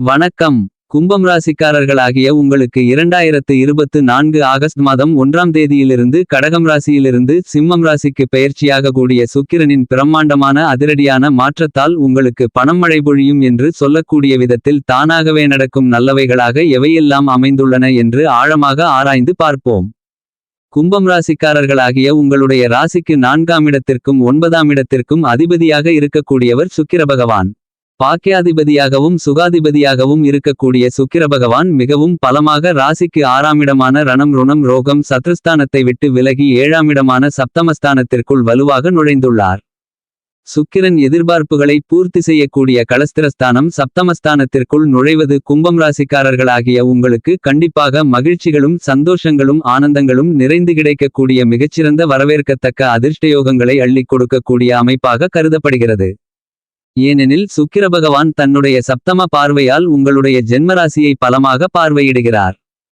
வணக்கம். கும்பம் ராசிக்காரர்களாகிய உங்களுக்கு இரண்டாயிரத்து இருபத்து நான்கு ஆகஸ்ட் மாதம் ஒன்றாம் தேதியிலிருந்து கடகம் ராசியிலிருந்து சிம்மம் ராசிக்கு பெயர்ச்சியாக கூடிய சுக்கிரனின் பிரம்மாண்டமான அதிரடியான மாற்றத்தால் உங்களுக்கு பணம் மழை பொழியும் என்று சொல்லக்கூடிய விதத்தில் தானாகவே நடக்கும் நல்லவைகளாக எவையெல்லாம் அமைந்துள்ளன என்று ஆழமாக ஆராய்ந்து பார்ப்போம். கும்பம் ராசிக்காரர்களாகிய உங்களுடைய ராசிக்கு நான்காம் இடத்திற்கும் ஒன்பதாம் இடத்திற்கும் அதிபதியாக இருக்கக்கூடியவர் சுக்கிர பகவான். பாக்கியாதிபதியாகவும் சுகாதிபதியாகவும் இருக்கக்கூடிய சுக்கிர பகவான் மிகவும் பலமாக ராசிக்கு ஆறாமிடமான ரணம் ருணம் ரோகம் சத்ருஸ்தானத்தை விட்டு விலகி ஏழாமிடமான சப்தமஸ்தானத்திற்குள் வலுவாக நுழைந்துள்ளார். சுக்கிரன் எதிர்பார்ப்புகளை பூர்த்தி செய்யக்கூடிய கலஸ்திரஸ்தானம் சப்தமஸ்தானத்திற்குள் நுழைவது கும்பம் ராசிக்காரர்களாகிய உங்களுக்கு கண்டிப்பாக மகிழ்ச்சிகளும் சந்தோஷங்களும் ஆனந்தங்களும் நிறைந்து கிடைக்கக்கூடிய மிகச்சிறந்த வரவேற்கத்தக்க அதிர்ஷ்டயோகங்களை அள்ளிக் கொடுக்கக்கூடிய அமைப்பாக கருதப்படுகிறது. ஏனெனில் சுக்கிர பகவான் தன்னுடைய சப்தம பார்வையால் உங்களுடைய ஜென்மராசியை பலமாக பார்வையிடுகிறார்.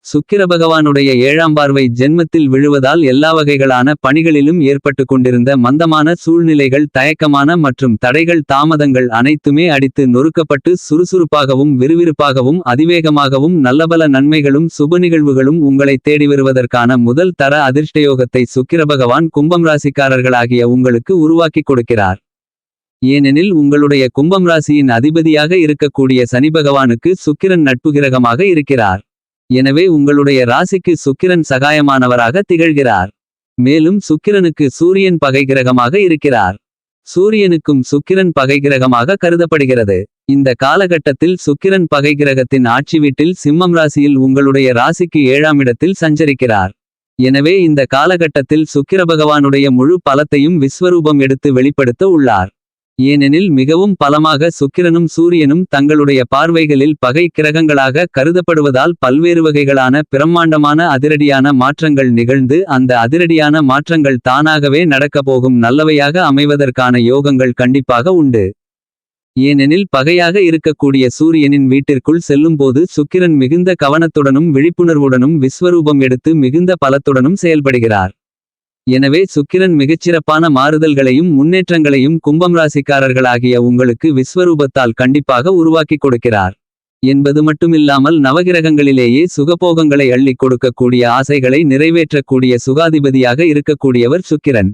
சுக்கிர பகவானுடைய ஏழாம் பார்வை ஜென்மத்தில் விழுவதால் எல்லா வகைகளான பணிகளிலும் ஏற்பட்டு கொண்டிருந்த மந்தமான சூழ்நிலைகள் தயக்கமான மற்றும் தடைகள் தாமதங்கள் அனைத்துமே அடித்து நொறுக்கப்பட்டு சுறுசுறுப்பாகவும் விறுவிறுப்பாகவும் அதிவேகமாகவும் நல்லபல நன்மைகளும் சுப நிகழ்வுகளும் உங்களை தேடி வருவதற்கான முதல் தர அதிர்ஷ்டயோகத்தை சுக்கிர பகவான் கும்பம் ராசிக்காரர்களாகிய உங்களுக்கு உருவாக்கிக் கொடுக்கிறார். ஏனெனில் உங்களுடைய கும்பம் ராசியின் அதிபதியாக இருக்கக்கூடிய சனி பகவானுக்கு சுக்கிரன் நட்பு கிரகமாக இருக்கிறார். எனவே உங்களுடைய ராசிக்கு சுக்கிரன் சகாயமானவராக திகழ்கிறார். மேலும் சுக்கிரனுக்கு சூரியன் பகை கிரகமாக இருக்கிறார். சூரியனுக்கும் சுக்கிரன் பகை கிரகமாக கருதப்படுகிறது. இந்த காலகட்டத்தில் சுக்கிரன் பகை கிரகத்தின் ஆட்சி வீட்டில் சிம்மம் ராசியில் உங்களுடைய ராசிக்கு ஏழாம் இடத்தில் சஞ்சரிக்கிறார். எனவே இந்த காலகட்டத்தில் சுக்கிர பகவானுடைய முழு பலத்தையும் விஸ்வரூபம் எடுத்து வெளிப்படுத்த உள்ளார். ஏனெனில் மிகவும் பலமாக சுக்கிரனும் சூரியனும் தங்களுடைய பார்வைகளில் பகை கிரகங்களாக கருதப்படுவதால் பல்வேறு வகைகளான பிரம்மாண்டமான அதிரடியான மாற்றங்கள் நிகழ்ந்து அந்த அதிரடியான மாற்றங்கள் தானாகவே நடக்கப்போகும் நல்லவையாக அமைவதற்கான யோகங்கள் கண்டிப்பாக உண்டு. ஏனெனில் பகையாக இருக்கக்கூடிய சூரியனின் வீட்டிற்குள் செல்லும்போது சுக்கிரன் மிகுந்த கவனத்துடனும் விழிப்புணர்வுடனும் விஸ்வரூபம் எடுத்து மிகுந்த பலத்துடனும் செயல்படுகிறார். எனவே சுக்கிரன் மிகச்சிறப்பான மாறுதல்களையும் முன்னேற்றங்களையும் கும்பம் ராசிக்காரர்களாகிய உங்களுக்கு விஸ்வரூபத்தால் கண்டிப்பாக உருவாக்கிக் கொடுக்கிறார். என்பது மட்டுமில்லாமல் நவகிரகங்களிலேயே சுகபோகங்களை அள்ளிக் கொடுக்கக்கூடிய ஆசைகளை நிறைவேற்றக்கூடிய சுகாதிபதியாக இருக்கக்கூடியவர் சுக்கிரன்.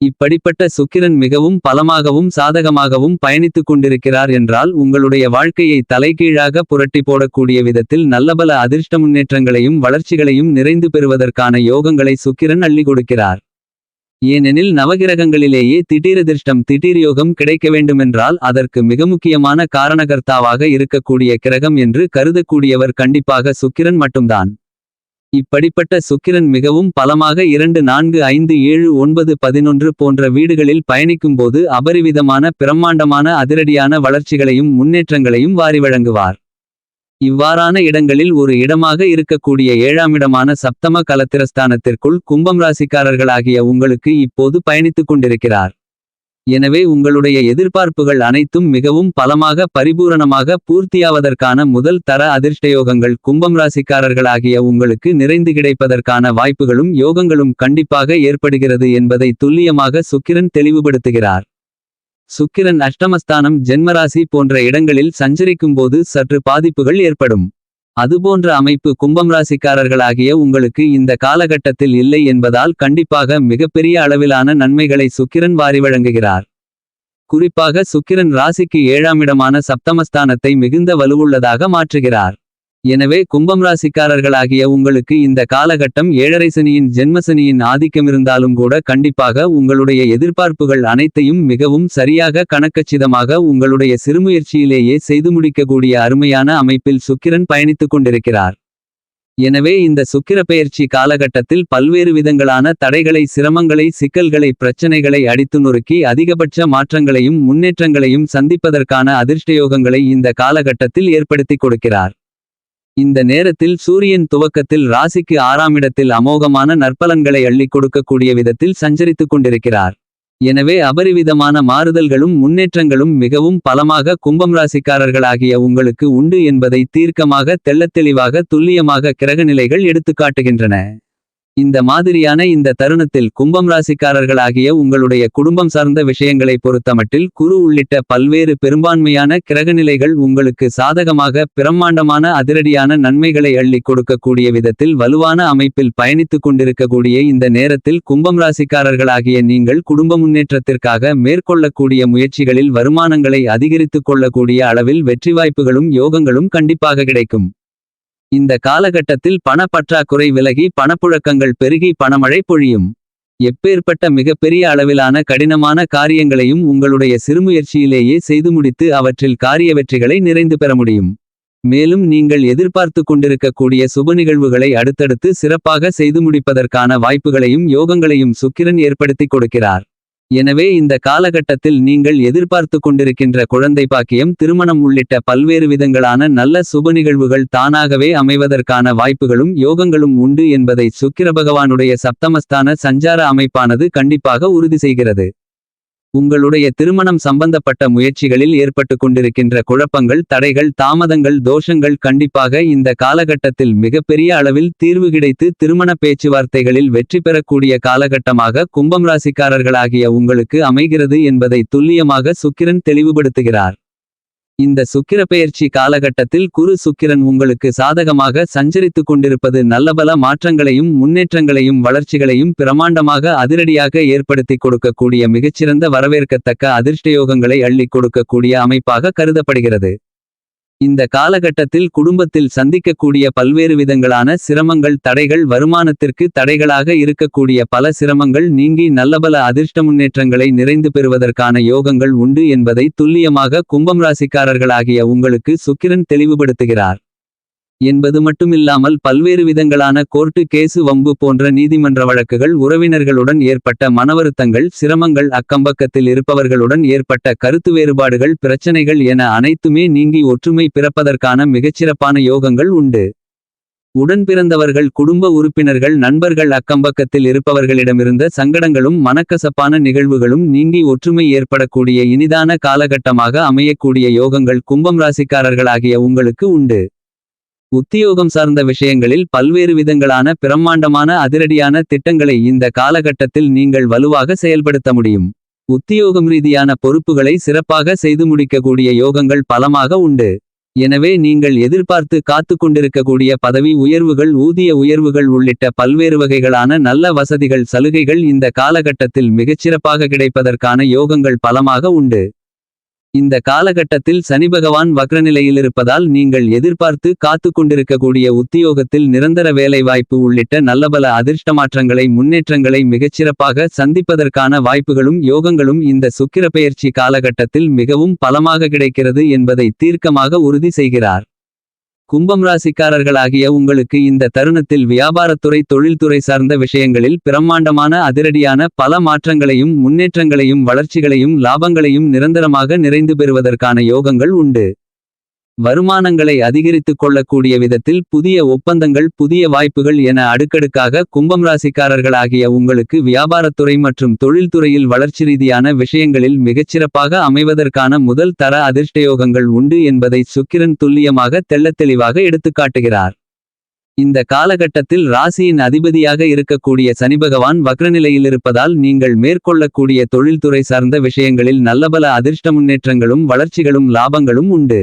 இப்படிப்பட்ட சுக்கிரன் மிகவும் பலமாகவும் சாதகமாகவும் பயணித்துக் கொண்டிருக்கிறார் என்றால் உங்களுடைய வாழ்க்கையை தலைகீழாக புரட்டி போடக்கூடிய விதத்தில் நல்லபல அதிர்ஷ்ட முன்னேற்றங்களையும் வளர்ச்சிகளையும் நிறைந்து பெறுவதற்கான யோகங்களை சுக்கிரன் அள்ளி கொடுக்கிறார். ஏனெனில் நவகிரகங்களிலேயே திடீரதிர்ஷ்டம் திடீர்யோகம் கிடைக்க வேண்டுமென்றால் அதற்கு மிக முக்கியமான காரணகர்த்தாவாக இருக்கக்கூடிய கிரகம் என்று கருதக்கூடியவர் கண்டிப்பாக சுக்கிரன் மட்டும்தான். இப்படிப்பட்ட சுக்கிரன் மிகவும் பலமாக இரண்டு நான்கு ஐந்து ஏழு ஒன்பது பதினொன்று போன்ற வீடுகளில் பயணிக்கும்போது அபரிவிதமான பிரம்மாண்டமான அதிரடியான வளர்ச்சிகளையும் முன்னேற்றங்களையும் வாரி வழங்குவார். இவ்வாறான இடங்களில் ஒரு இடமாக இருக்கக்கூடிய ஏழாமிடமான சப்தம கலத்திரஸ்தானத்திற்குள் கும்பம் ராசிக்காரர்களாகிய உங்களுக்கு இப்போது பயணித்துக் கொண்டிருக்கிறார். எனவே உங்களுடைய எதிர்பார்ப்புகள் அனைத்தும் மிகவும் பலமாக பரிபூரணமாக பூர்த்தியாவதற்கான முதல் தர அதிர்ஷ்டயோகங்கள் கும்பம் ராசிக்காரர்களாகிய உங்களுக்கு நிறைந்து கிடைப்பதற்கான வாய்ப்புகளும் யோகங்களும் கண்டிப்பாக ஏற்படுகிறது என்பதை துல்லியமாக சுக்கிரன் தெளிவுபடுத்துகிறார். சுக்கிரன் அஷ்டமஸ்தானம் ஜென்மராசி போன்ற இடங்களில் சஞ்சரிக்கும்போது சற்று பாதிப்புகள் ஏற்படும். அதுபோன்ற அமைப்பு கும்பம் ராசிக்காரர்களாகிய உங்களுக்கு இந்த காலகட்டத்தில் இல்லை என்பதால் கண்டிப்பாக மிகப்பெரிய அளவிலான நன்மைகளை சுக்கிரன் வாரி வழங்குகிறார். குறிப்பாக சுக்கிரன் ராசிக்கு ஏழாமிடமான சப்தமஸ்தானத்தை மிகுந்த வலுவுள்ளதாக மாற்றுகிறார். எனவே கும்பம் ராசிக்காரர்களாகிய உங்களுக்கு இந்த காலகட்டம் ஏழரை சனியின் ஜென்மசனியின் ஆதிக்கமிருந்தாலும் கூட கண்டிப்பாக உங்களுடைய எதிர்பார்ப்புகள் அனைத்தையும் மிகவும் சரியாக கணக்கச்சிதமாக உங்களுடைய சிறுமுயற்சியிலேயே செய்து முடிக்கக்கூடிய அருமையான அமைப்பில் சுக்கிரன் பயணித்துக் கொண்டிருக்கிறார். எனவே இந்த சுக்கிர பெயர்ச்சி காலகட்டத்தில் பல்வேறு விதங்களான தடைகளை சிரமங்களை சிக்கல்களை பிரச்சனைகளை அடித்து நொறுக்கி அதிகபட்ச மாற்றங்களையும் முன்னேற்றங்களையும் சந்திப்பதற்கான அதிர்ஷ்டயோகங்களை இந்த காலகட்டத்தில் ஏற்படுத்திக் கொடுக்கிறார். இந்த நேரத்தில் சூரியன் துவக்கத்தில் ராசிக்கு ஆறாமிடத்தில் அமோகமான நற்பலன்களை அள்ளிக் கொடுக்கக்கூடிய விதத்தில் சஞ்சரித்துக் கொண்டிருக்கிறார். எனவே அபரிவிதமான மாறுதல்களும் முன்னேற்றங்களும் மிகவும் பலமாக கும்பம் ராசிக்காரர்களாகிய உங்களுக்கு உண்டு என்பதை தீர்க்கமாக தெள்ளத்தெளிவாக துல்லியமாக கிரகநிலைகள் எடுத்துக்காட்டுகின்றன இந்த மாதிரியான இந்த தருணத்தில் கும்பம் ராசிக்காரர்களாகிய உங்களுடைய குடும்பம் சார்ந்த விஷயங்களை பொறுத்தமட்டில் குரு உள்ளிட்ட பல்வேறு பெரும்பான்மையான கிரகநிலைகள் உங்களுக்கு சாதகமாக பிரம்மாண்டமான அதிரடியான நன்மைகளை அள்ளி கொடுக்கக்கூடிய விதத்தில் வலுவான அமைப்பில் பயணித்துக் கொண்டிருக்கக்கூடிய இந்த நேரத்தில் கும்பம் ராசிக்காரர்களாகிய நீங்கள் குடும்ப முன்னேற்றத்திற்காக மேற்கொள்ளக்கூடிய முயற்சிகளில் வருமானங்களை அதிகரித்துக் கொள்ளக்கூடிய அளவில் வெற்றி வாய்ப்புகளும் யோகங்களும் கண்டிப்பாக கிடைக்கும். இந்த காலகட்டத்தில் பண பற்றாக்குறை விலகி பணப்புழக்கங்கள் பெருகி பணமழை பொழியும். எப்பேற்பட்ட மிகப்பெரிய அளவிலான கடினமான காரியங்களையும் உங்களுடைய சிறுமுயற்சியிலேயே செய்து முடித்து அவற்றில் காரிய வெற்றிகளை நிறைந்து பெற முடியும். மேலும் நீங்கள் எதிர்பார்த்து கொண்டிருக்கக்கூடிய சுப நிகழ்வுகளை அடுத்தடுத்து சிறப்பாக செய்து முடிப்பதற்கான வாய்ப்புகளையும் யோகங்களையும் சுக்கிரன் ஏற்படுத்திக் கொடுக்கிறார். எனவே இந்த காலகட்டத்தில் நீங்கள் எதிர்பார்த்து கொண்டிருக்கின்ற குழந்தை பாக்கியம் திருமணம் உள்ளிட்ட பல்வேறு விதங்களான நல்ல சுப நிகழ்வுகள் தானாகவே அமைவதற்கான வாய்ப்புகளும் யோகங்களும் உண்டு என்பதை சுக்கிர பகவானுடைய சப்தமஸ்தான சஞ்சார அமைப்பானது கண்டிப்பாக உறுதி செய்கிறது. உங்களுடைய திருமணம் சம்பந்தப்பட்ட முயற்சிகளில் ஏற்பட்டு கொண்டிருக்கின்ற குழப்பங்கள் தடைகள் தாமதங்கள் தோஷங்கள் கண்டிப்பாக இந்த காலகட்டத்தில் மிகப்பெரிய அளவில் தீர்வு கிடைத்து திருமண பேச்சுவார்த்தைகளில் வெற்றி பெறக்கூடிய காலகட்டமாக கும்பம் ராசிக்காரர்களாகிய உங்களுக்கு அமைகிறது என்பதை துல்லியமாக சுக்கிரன் தெளிவுபடுத்துகிறார். இந்த சுக்கிரப்பெயர்ச்சி காலகட்டத்தில் குரு சுக்கிரன் உங்களுக்கு சாதகமாக சஞ்சரித்துக் கொண்டிருப்பது நல்லபல மாற்றங்களையும் முன்னேற்றங்களையும் வளர்ச்சிகளையும் பிரமாண்டமாக அதிரடியாக ஏற்படுத்திக் கொடுக்கக்கூடிய மிகச்சிறந்த வரவேற்கத்தக்க அதிர்ஷ்டயோகங்களை அள்ளிக் கொடுக்கக்கூடிய அமைப்பாக கருதப்படுகிறது. இந்த காலகட்டத்தில் குடும்பத்தில் சந்திக்கக்கூடிய பல்வேறு விதங்களான சிரமங்கள் தடைகள் வருமானத்திற்கு தடைகளாக இருக்கக்கூடிய பல சிரமங்கள் நீங்கி நல்லபல அதிர்ஷ்ட முன்னேற்றங்களை நிறைந்து பெறுவதற்கான யோகங்கள் உண்டு என்பதை துல்லியமாக கும்பம் ராசிக்காரர்களாகிய உங்களுக்கு சுக்கிரன் தெளிவுபடுத்துகிறார். என்பது மட்டுமில்லாமல் பல்வேறு விதங்களான கோர்ட்டு கேசு வம்பு போன்ற நீதிமன்ற வழக்குகள் உறவினர்களுடன் ஏற்பட்ட மனவருத்தங்கள் சிரமங்கள் அக்கம்பக்கத்தில் இருப்பவர்களுடன் ஏற்பட்ட கருத்து வேறுபாடுகள் பிரச்சனைகள் என அனைத்துமே நீங்கி ஒற்றுமை பிறப்பதற்கான மிகச்சிறப்பான யோகங்கள் உண்டு. உடன் பிறந்தவர்கள் குடும்ப உறுப்பினர்கள் நண்பர்கள் அக்கம்பக்கத்தில் இருப்பவர்களிடமிருந்த சங்கடங்களும் மனக்கசப்பான நிகழ்வுகளும் நீங்கி ஒற்றுமை ஏற்படக்கூடிய இனிதான காலகட்டமாக அமையக்கூடிய யோகங்கள் கும்பம் ராசிக்காரர்களாகிய உங்களுக்கு உண்டு. உத்தியோகம் சார்ந்த விஷயங்களில் பல்வேறு விதங்களான பிரம்மாண்டமான அதிரடியான திட்டங்களை இந்த காலகட்டத்தில் நீங்கள் வலுவாக செயல்படுத்த முடியும். உத்தியோகம் ரீதியான பொறுப்புகளை சிறப்பாக செய்து முடிக்கக்கூடிய யோகங்கள் பலமாக உண்டு. எனவே நீங்கள் எதிர்பார்த்து காத்து கொண்டிருக்கக்கூடிய பதவி உயர்வுகள் ஊதிய உயர்வுகள் உள்ளிட்ட பல்வேறு வகைகளான நல்ல வசதிகள் சலுகைகள் இந்த காலகட்டத்தில் மிகச்சிறப்பாக கிடைப்பதற்கான யோகங்கள் பலமாக உண்டு. இந்த காலகட்டத்தில் சனி பகவான் வக்ரநிலையிலிருப்பதால் நீங்கள் எதிர்பார்த்து காத்து கொண்டிருக்கக்கூடிய உத்தியோகத்தில் நிரந்தர வேலைவாய்ப்பு உள்ளிட்ட நல்லபல அதிர்ஷ்டமாற்றங்களை முன்னேற்றங்களை மிகச்சிறப்பாக சந்திப்பதற்கான வாய்ப்புகளும் யோகங்களும் இந்த சுக்கிர பெயர்ச்சி காலகட்டத்தில் மிகவும் பலமாக கிடைக்கிறது என்பதை தீர்க்கமாக உறுதி செய்கிறார். கும்பம் ராசிக்காரர்களாகிய உங்களுக்கு இந்த தருணத்தில் வியாபாரத்துறை தொழில்துறை சார்ந்த விஷயங்களில் பிரம்மாண்டமான அதிரடியான பல மாற்றங்களையும் முன்னேற்றங்களையும் வளர்ச்சிகளையும் லாபங்களையும் நிரந்தரமாக நிறைந்து பெறுவதற்கான யோகங்கள் உண்டு. வருமானங்களை அதிகரித்துக் கொள்ளக்கூடிய விதத்தில் புதிய ஒப்பந்தங்கள் புதிய வாய்ப்புகள் என அடுக்கடுக்காக கும்பம் ராசிக்காரர்களாகிய உங்களுக்கு வியாபாரத்துறை மற்றும் தொழில்துறையில் வளர்ச்சி ரீதியான விஷயங்களில் மிகச்சிறப்பாக அமைவதற்கான முதல் தர அதிர்ஷ்டயோகங்கள் உண்டு என்பதை சுக்கிரன் துல்லியமாக தெள்ளத்தெளிவாக எடுத்துக்காட்டுகிறார் இந்த காலகட்டத்தில் ராசியின் அதிபதியாக இருக்கக்கூடிய சனிபகவான் வக்ரநிலையிலிருப்பதால் நீங்கள் மேற்கொள்ளக்கூடிய தொழில்துறை சார்ந்த விஷயங்களில் நல்லபல அதிர்ஷ்ட முன்னேற்றங்களும் வளர்ச்சிகளும் லாபங்களும் உண்டு.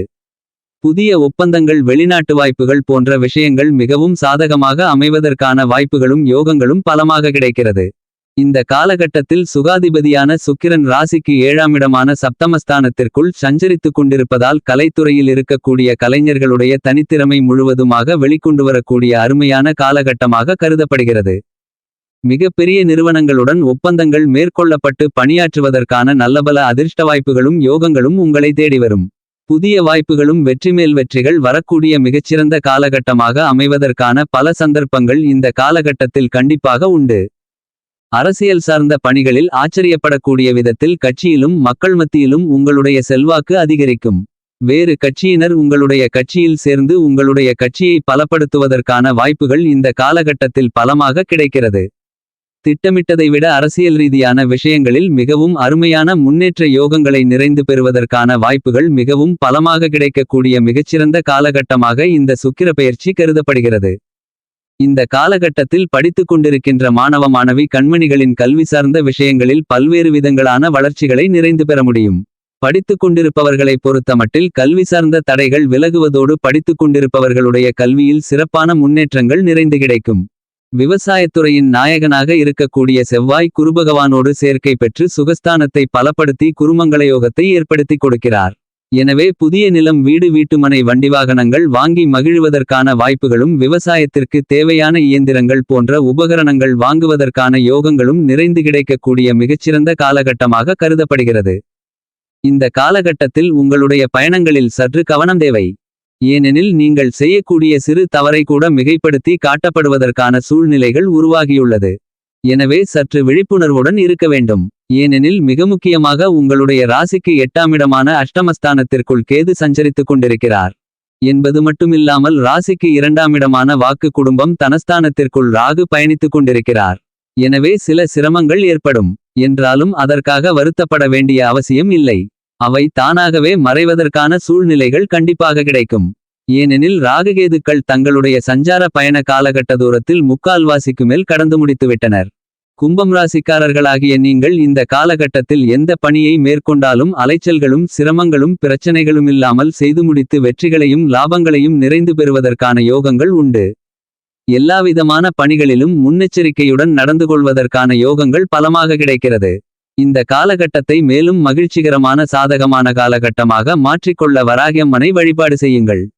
புதிய ஒப்பந்தங்கள் வெளிநாட்டு வாய்ப்புகள் போன்ற விஷயங்கள் மிகவும் சாதகமாக அமைவதற்கான வாய்ப்புகளும் யோகங்களும் பலமாக கிடைக்கிறது. இந்த காலகட்டத்தில் சுகாதிபதியான சுக்கிரன் ராசிக்கு ஏழாமிடமான சப்தமஸ்தானத்திற்குள் சஞ்சரித்துக் கொண்டிருப்பதால் கலைத்துறையில் இருக்கக்கூடிய கலைஞர்களுடைய தனித்திறமை முழுவதுமாக வெளிக்கொண்டு வரக்கூடிய அருமையான காலகட்டமாக கருதப்படுகிறது. மிகப்பெரிய நிறுவனங்களுடன் ஒப்பந்தங்கள் மேற்கொள்ளப்பட்டு பணியாற்றுவதற்கான நல்லபல அதிர்ஷ்ட வாய்ப்புகளும் யோகங்களும் உங்களை தேடி வரும். புதிய வாய்ப்புகளும் வெற்றிமேல் வெற்றிகள் வரக்கூடிய மிகச்சிறந்த காலகட்டமாக அமைவதற்கான பல சந்தர்ப்பங்கள் இந்த காலகட்டத்தில் கண்டிப்பாக உண்டு. அரசியல் சார்ந்த பணிகளில் ஆச்சரியப்படக்கூடிய விதத்தில் கட்சியிலும் மக்கள் மத்தியிலும் உங்களுடைய செல்வாக்கு அதிகரிக்கும். வேறு கட்சியினர் உங்களுடைய கட்சியில் சேர்ந்து உங்களுடைய கட்சியை பலப்படுத்துவதற்கான வாய்ப்புகள் இந்த காலகட்டத்தில் பலமாக கிடைக்கிறது. திட்டமிட்டதை விட அரசியல் ரீதியான விஷயங்களில் மிகவும் அருமையான முன்னேற்ற யோகங்களை நிறைந்து பெறுவதற்கான வாய்ப்புகள் மிகவும் பலமாக கிடைக்கக்கூடிய மிகச்சிறந்த காலகட்டமாக இந்த சுக்கிர பெயர்ச்சி கருதப்படுகிறது. இந்த காலகட்டத்தில் படித்துக் கொண்டிருக்கின்ற மாணவ மாணவி கண்மணிகளின் கல்வி சார்ந்த விஷயங்களில் பல்வேறு விதங்களான வளர்ச்சிகளை நிறைந்து பெற முடியும். படித்துக் கொண்டிருப்பவர்களை பொறுத்தமட்டில் கல்வி சார்ந்த தடைகள் விலகுவதோடு படித்துக் கொண்டிருப்பவர்களுடைய கல்வியில் சிறப்பான முன்னேற்றங்கள் நிறைந்து கிடைக்கும். விவசாயத்துறையின் நாயகனாக இருக்கக்கூடிய செவ்வாய் குருபகவானோடு சேர்க்கை பெற்று சுகஸ்தானத்தை பலப்படுத்தி குருமங்களயோகத்தை ஏற்படுத்தி கொடுக்கிறார். எனவே புதிய நிலம் வீடு வீட்டுமனை வண்டி வாகனங்கள் வாங்கி மகிழ்வதற்கான வாய்ப்புகளும் விவசாயத்திற்கு தேவையான இயந்திரங்கள் போன்ற உபகரணங்கள் வாங்குவதற்கான யோகங்களும் நிறைந்து கிடைக்கக்கூடிய மிகச்சிறந்த காலகட்டமாக கருதப்படுகிறது. இந்த காலகட்டத்தில் உங்களுடைய பயணங்களில் சற்று கவனம் தேவை. ஏனெனில் நீங்கள் செய்யக்கூடிய சிறு தவறை கூட மிகைப்படுத்தி காட்டப்படுவதற்கான சூழ்நிலைகள் உருவாகியுள்ளது. எனவே சற்று விழிப்புணர்வுடன் இருக்க வேண்டும். ஏனெனில் மிக முக்கியமாக உங்களுடைய ராசிக்கு எட்டாமிடமான அஷ்டமஸ்தானத்திற்குள் கேது சஞ்சரித்துக் கொண்டிருக்கிறார். என்பது மட்டுமில்லாமல் ராசிக்கு இரண்டாமிடமான வாக்கு குடும்பம் தனஸ்தானத்திற்குள் ராகு பயணித்துக் கொண்டிருக்கிறார். எனவே சில சிரமங்கள் ஏற்படும். என்றாலும் அதற்காக வருத்தப்பட வேண்டிய அவசியம் இல்லை. அவை தானாகவே மறைவதற்கான சூழ்நிலைகள் கண்டிப்பாக கிடைக்கும். ஏனெனில் ராககேதுக்கள் தங்களுடைய சஞ்சார பயண காலகட்ட தூரத்தில் முக்கால்வாசிக்கு மேல் கடந்து முடித்துவிட்டனர். கும்பம் ராசிக்காரர்களாகிய நீங்கள் இந்த காலகட்டத்தில் எந்த பணியை மேற்கொண்டாலும் அலைச்சல்களும் சிரமங்களும் பிரச்சனைகளுமில்லாமல் செய்து முடித்து வெற்றிகளையும் லாபங்களையும் நிறைந்து பெறுவதற்கான யோகங்கள் உண்டு. எல்லாவிதமான பணிகளிலும் முன்னெச்சரிக்கையுடன் நடந்து கொள்வதற்கான யோகங்கள் பலமாக கிடைக்கிறது. இந்த காலகட்டத்தை மேலும் மகிழ்ச்சிகரமான சாதகமான காலகட்டமாக மாற்றிக்கொள்ள வராகியம்மனை வழிபாடு செய்யுங்கள்.